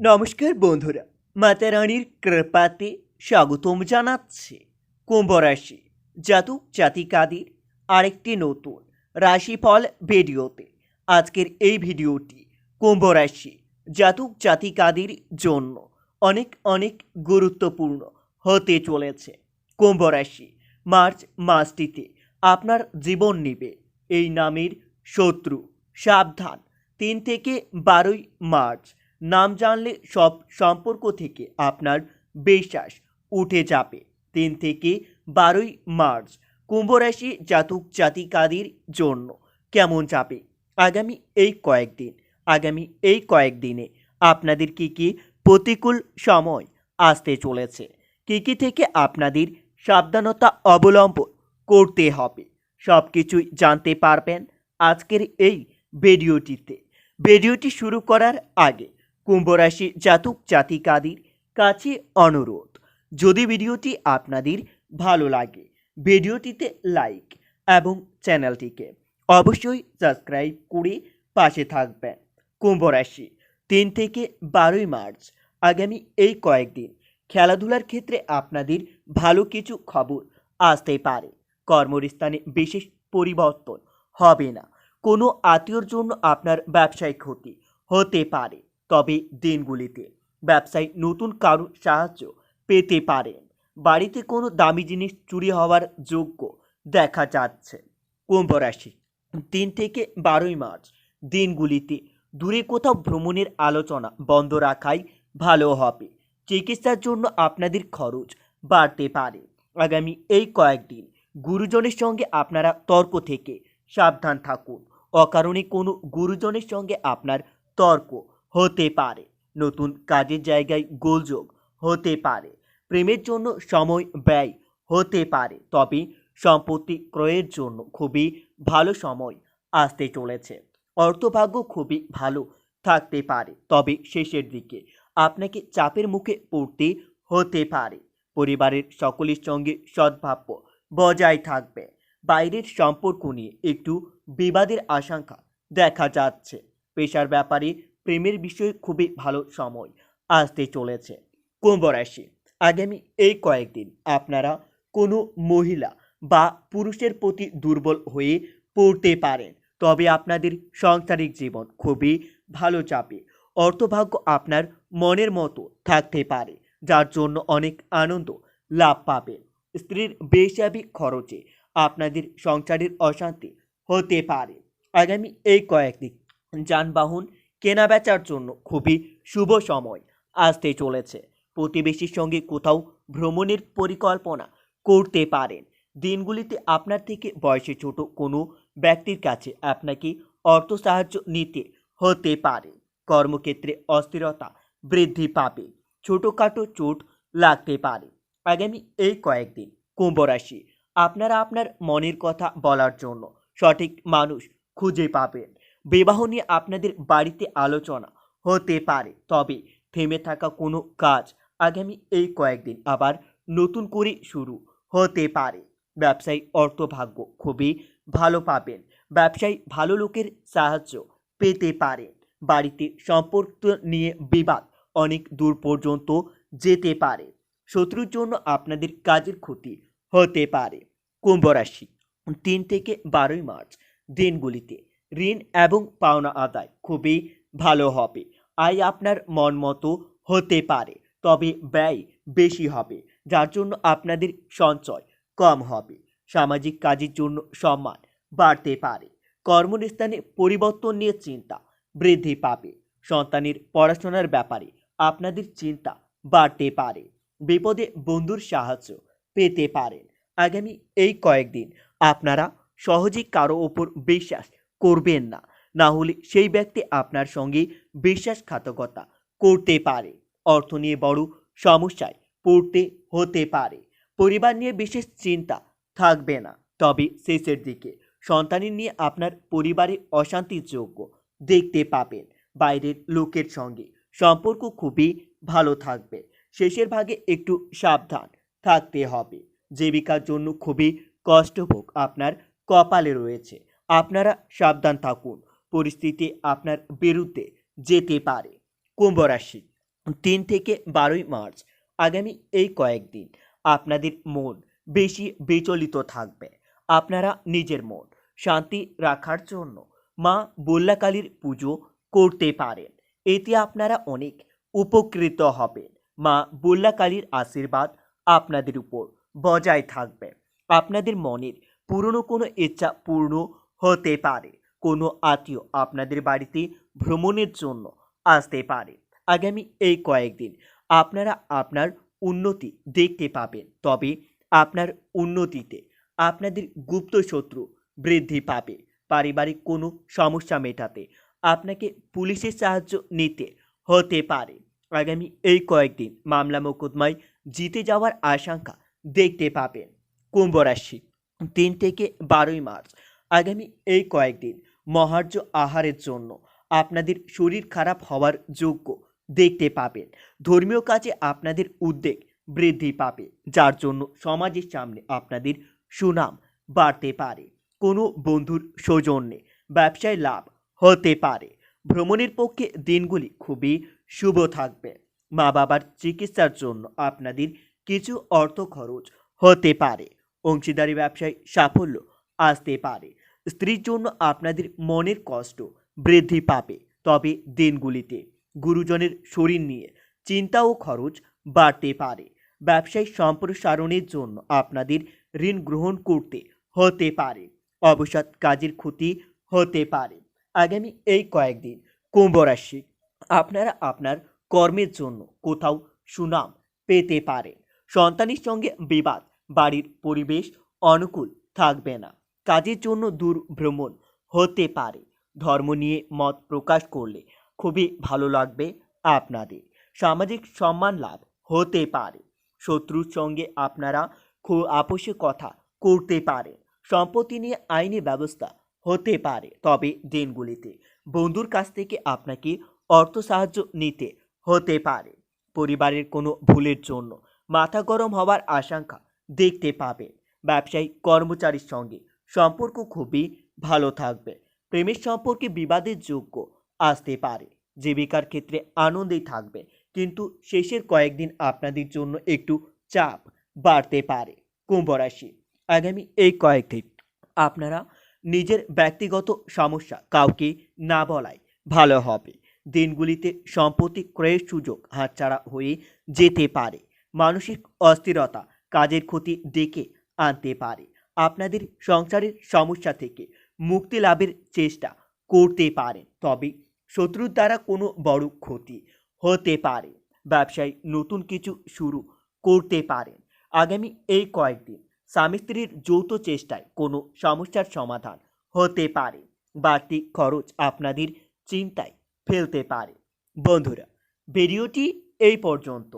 নমস্কার বন্ধুরা, মাতা রানীর কৃপাতে স্বাগতম জানাচ্ছে কুম্ভ রাশি জাতক জাতিকাদের আরেকটি নতুন রাশিফল ভিডিওতে। আজকের এই ভিডিওটি কুম্ভ রাশি জাতক জাতিকাদের জন্য অনেক অনেক গুরুত্বপূর্ণ হতে চলেছে। কুম্ভ রাশি মার্চ মাসটিতে আপনার জীবন নেবে এই নামের শত্রু, সাবধান, তিন থেকে বারোই মার্চ নাম জানলে সব সম্পর্ক থেকে আপনার বিশ্বাস উঠে যাবে। তিন থেকে বারোই মার্চ, কুম্ভ রাশি জাতক জাতিকাদের জন্য কেমন যাবে? আগামী এই কয়েকদিন, আগামী এই কয়েকদিনে আপনাদের কি কি প্রতিকূল সময় আসতে চলেছে? কী কী থেকে আপনাদের সাবধানতা অবলম্বন করতে হবে? সব কিছুই জানতে পারবেন আজকের এই ভিডিওটিতে। ভিডিওটি শুরু করার আগে কুম্ভ রাশি জাতক জাতিকাদের কাছে অনুরোধ। যদি ভিডিওটি আপনাদের ভালো লাগে, ভিডিওটিতে লাইক এবং চ্যানেলটিকে অবশ্যই সাবস্ক্রাইব করে পাশে থাকবেন। কুম্ভ রাশি তিন থেকে বারোই মার্চ আগামী এই কয়েকদিন খেলাধুলার ক্ষেত্রে আপনাদের ভালো কিছু খবর আসতে পারে। কর্মস্থানে বিশেষ পরিবর্তন হবে না। কোনো আত্মীয়র জন্য আপনার ব্যবসায়িক ক্ষতি হতে পারে। তবে দিনগুলিতে ব্যবসায়ী নতুন কারও সাহায্য পেতে পারেন। বাড়িতে কোনো দামি জিনিস চুরি হওয়ার যোগ্য দেখা যাচ্ছে। কুম্ভ রাশি, তিন থেকে বারোই মার্চ। দিনগুলিতে দূরে কোথাও ভ্রমণের আলোচনা বন্ধ রাখাই ভালো হবে। চিকিৎসার জন্য আপনাদের খরচ বাড়তে পারে। আগামী এই কয়েকদিন গুরুজনের সঙ্গে আপনারা তর্ক থেকে সাবধান থাকুন। অকারণে কোনো গুরুজনের সঙ্গে আপনার তর্ক হতে পারে। নতুন কাজের জায়গায় গোলযোগ হতে পারে। প্রেমের জন্য সময় ব্যয় হতে পারে, তবে সম্পত্তি ক্রয়ের জন্য খুবই ভালো সময় আসতে চলেছে। অর্থভাগ্য খুবই ভালো থাকতে পারে, তবে শেষের দিকে আপনাকে চাপের মুখে পড়তে হতে পারে। পরিবারের সকলের সঙ্গে সদ্ভাব্য বজায় থাকবে। বাইরের সম্পর্ক নিয়ে একটু বিবাদের আশঙ্কা দেখা যাচ্ছে। পেশার ব্যাপারে প্রেমের বিষয়ে খুবই ভালো সময় আসতে চলেছে। কুম্ভ রাশি, আগামী এই কয়েকদিন আপনারা কোনো মহিলা বা পুরুষের প্রতি দুর্বল হয়ে পড়তে পারেন। তবে আপনাদের সাংসারিক জীবন খুবই ভালো চাপে অর্থভাগ্য আপনার মনের মতো থাকতে পারে, যার জন্য অনেক আনন্দ লাভ পাবেন। স্ত্রীর বেশাবি খরচে আপনাদের সংসারের অশান্তি হতে পারে। আগামী এই কয়েকদিন যানবাহন কেনাবেচার জন্য খুবই শুভ সময় আসতে চলেছে। প্রতিবেশীর সঙ্গে কোথাও ভ্রমণের পরিকল্পনা করতে পারেন। দিনগুলিতে আপনার থেকে বয়সে ছোট কোনো ব্যক্তির কাছে আপনাকে অর্থ সাহায্য নিতে হতে পারে। কর্মক্ষেত্রে অস্থিরতা বৃদ্ধি পাবে। ছোটোখাটো চোট লাগতে পারে। আগামী এই কয়েকদিন কুম্ভ রাশি আপনারা আপনার মনের কথা বলার জন্য সঠিক মানুষ খুঁজে পাবেন। বিবাহ নিয়ে আপনাদের বাড়িতে আলোচনা হতে পারে। তবে থেমে থাকা কোনো কাজ আগামী এই কয়েকদিন আবার নতুন করে শুরু হতে পারে। ব্যবসায়ী অর্থভাগ্য খুবই ভালো পাবেন। ব্যবসায়ী ভালো লোকের সাহায্য পেতে পারে বাড়িতে সম্পর্ক নিয়ে বিবাদ অনেক দূর পর্যন্ত যেতে পারে। শত্রুর জন্য আপনাদের কাজের ক্ষতি হতে পারে। কুম্ভ রাশি তিন থেকে বারোই মার্চ দিনগুলিতে ঋণ এবং পাওনা আদায় খুবই ভালো হবে। আয় আপনার মন মতো হতে পারে, তবে ব্যয় বেশি হবে, যার জন্য আপনাদের সঞ্চয় কম হবে। সামাজিক কাজের জন্য সম্মান বাড়তে পারে। কর্মস্থানে পরিবর্তন নিয়ে চিন্তা বৃদ্ধি পাবে। সন্তানের পড়াশোনার ব্যাপারে আপনাদের চিন্তা বাড়তে পারে। বিপদে বন্ধুর সাহায্য পেতে পারেন। আগামী এই কয়েকদিন আপনারা সহজেই কারও ওপর বিশ্বাস করবেন না। না হলে সেই ব্যক্তি আপনার সঙ্গে বিশ্বাসঘাতকতা করতে পারে। অর্থ নিয়ে বড় সমস্যায় পড়তে হতে পারে। পরিবার নিয়ে বিশেষ চিন্তা থাকবে না। তবে শেষের দিকে সন্তানের নিয়ে আপনার পরিবারে অশান্তির যোগ্য দেখতে পাবেন। বাইরের লোকের সঙ্গে সম্পর্ক খুবই ভালো থাকবে। শেষের ভাগে একটু সাবধান থাকতে হবে। জীবিকার জন্য খুবই কষ্টভোগ আপনার কপালে রয়েছে। আপনারা সাবধান থাকুন। পরিস্থিতি আপনার বিরুদ্ধে যেতে পারে। কুম্ভ রাশি, তিন থেকে বারোই মার্চ, আগামী এই কয়েকদিন আপনাদের মন বেশি বিচলিত থাকবে। আপনারা নিজের মন শান্তি রাখার জন্য মা বল্লাকালীর পুজো করতে পারেন। এতে আপনারা অনেক উপকৃত হবেন। মা বল্লাকালীর আশীর্বাদ আপনাদের উপর বজায় থাকবে। আপনাদের মনের পুরনো কোনো ইচ্ছা পূর্ণ হতে পারে। কোনো আত্মীয় আপনাদের বাড়িতে ভ্রমণের জন্য আসতে পারে। আগামী এই কয়েকদিন আপনারা আপনার উন্নতি দেখতে পাবেন। তবে আপনার উন্নতিতে আপনাদের গুপ্ত শত্রু বৃদ্ধি পাবে। পারিবারিক কোনো সমস্যা মেটাতে আপনাকে পুলিশের সাহায্য নিতে হতে পারে। আগামী এই কয়েকদিন মামলা মোকদ্দমায় জিতে যাওয়ার আশঙ্কা দেখতে পাবেন। কুম্ভ রাশি তিন থেকে বারোই মার্চ আগামী এই কয়েকদিন মহার্য আহারের জন্য আপনাদের শরীর খারাপ হওয়ার যোগ্য দেখতে পাবেন। ধর্মীয় কাজে আপনাদের উদ্বেগ বৃদ্ধি পাবে, যার জন্য সমাজের সামনে আপনাদের সুনাম বাড়তে পারে। কোনো বন্ধুর সৌজন্যে ব্যবসায় লাভ হতে পারে। ভ্রমণের পক্ষে দিনগুলি খুবই শুভ থাকবে। মা বাবার চিকিৎসার জন্য আপনাদের কিছু অর্থ খরচ হতে পারে। অংশীদারি ব্যবসায় সাফল্য আসতে পারে। স্ত্রীর জন্য আপনাদের মনের কষ্ট বৃদ্ধি পাবে। তবে দিনগুলিতে গুরুজনের শরীর নিয়ে চিন্তা ও খরচ বাড়তে পারে। ব্যবসায়িক সম্প্রসারণের জন্য আপনাদের ঋণ গ্রহণ করতে হতে পারে। অবসাদ কাজের ক্ষতি হতে পারে। আগামী এই কয়েকদিন কুম্ভ রাশি আপনারা আপনার কর্মের জন্য কোথাও সুনাম পেতে পারেন। সন্তানের সঙ্গে বিবাদ, বাড়ির পরিবেশ অনুকূল থাকবে না। কাজের জন্য দূর ভ্রমণ হতে পারে। ধর্ম নিয়ে মত প্রকাশ করলে খুবই ভালো লাগবে আপনাদের। সামাজিক সম্মান লাভ হতে পারে। শত্রুর সঙ্গে আপনারা খুব আপোষে কথা করতে পারে সম্পত্তি নিয়ে আইনি ব্যবস্থা হতে পারে। তবে দিনগুলিতে বন্ধুর কাছ থেকে আপনাকে অর্থ সাহায্য নিতে হতে পারে। পরিবারের কোনো ভুলের জন্য মাথা গরম হওয়ার আশঙ্কা দেখতে পাবেন। ব্যবসায়ী কর্মচারীর সঙ্গে সম্পর্ক খুবই ভালো থাকবে। প্রেমের সম্পর্কে বিবাদের যোগ্য আসতে পারে। জীবিকার ক্ষেত্রে আনন্দেই থাকবে। কিন্তু শেষের কয়েকদিন আপনাদের জন্য একটু চাপ বাড়তে পারে। কুম্ভ রাশি, আগামী এই কয়েকদিন আপনারা নিজের ব্যক্তিগত সমস্যা কাউকে না বলাই ভালো হবে। দিনগুলিতে সম্পত্তি ক্রয়ের সুযোগ হাতছাড়া হয়ে যেতে পারে। মানসিক অস্থিরতা কাজের ক্ষতি ডেকে আনতে পারে। আপনাদের সংসারের সমস্যা থেকে মুক্তি লাভের চেষ্টা করতে পারেন। তবে শত্রুর দ্বারা কোনো বড় ক্ষতি হতে পারে। ব্যবসায় নতুন কিছু শুরু করতে পারেন। আগামী এই কয়েকদিন স্বামী স্ত্রীর যৌথ চেষ্টায় কোনো সমস্যার সমাধান হতে পারে। বাড়তি খরচ আপনাদের চিন্তায় ফেলতে পারে। বন্ধুরা, ভিডিওটি এই পর্যন্ত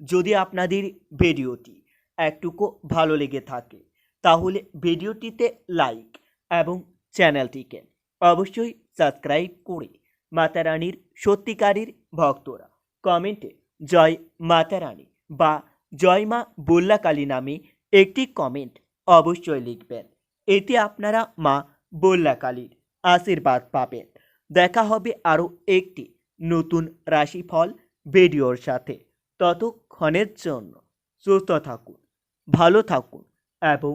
যদি আপনাদের ভিডিওটি একটুকু ভালো লেগে থাকে তাহলে ভিডিওটিতে লাইক এবং চ্যানেলটিকে অবশ্যই সাবস্ক্রাইব করে মাতা রানীর সত্যিকারের ভক্তরা। কমেন্টে জয় মাতা রানী বা জয় মা বল্লাকালী নামে একটি কমেন্ট অবশ্যই লিখবেন। এতে আপনারা মা বল্লাকালীর আশীর্বাদ পাবেন। দেখা হবে আরও একটি নতুন রাশিফল ভিডিওর সাথে। ততক্ষণের জন্য সুস্থ থাকুন, ভালো থাকুন এবং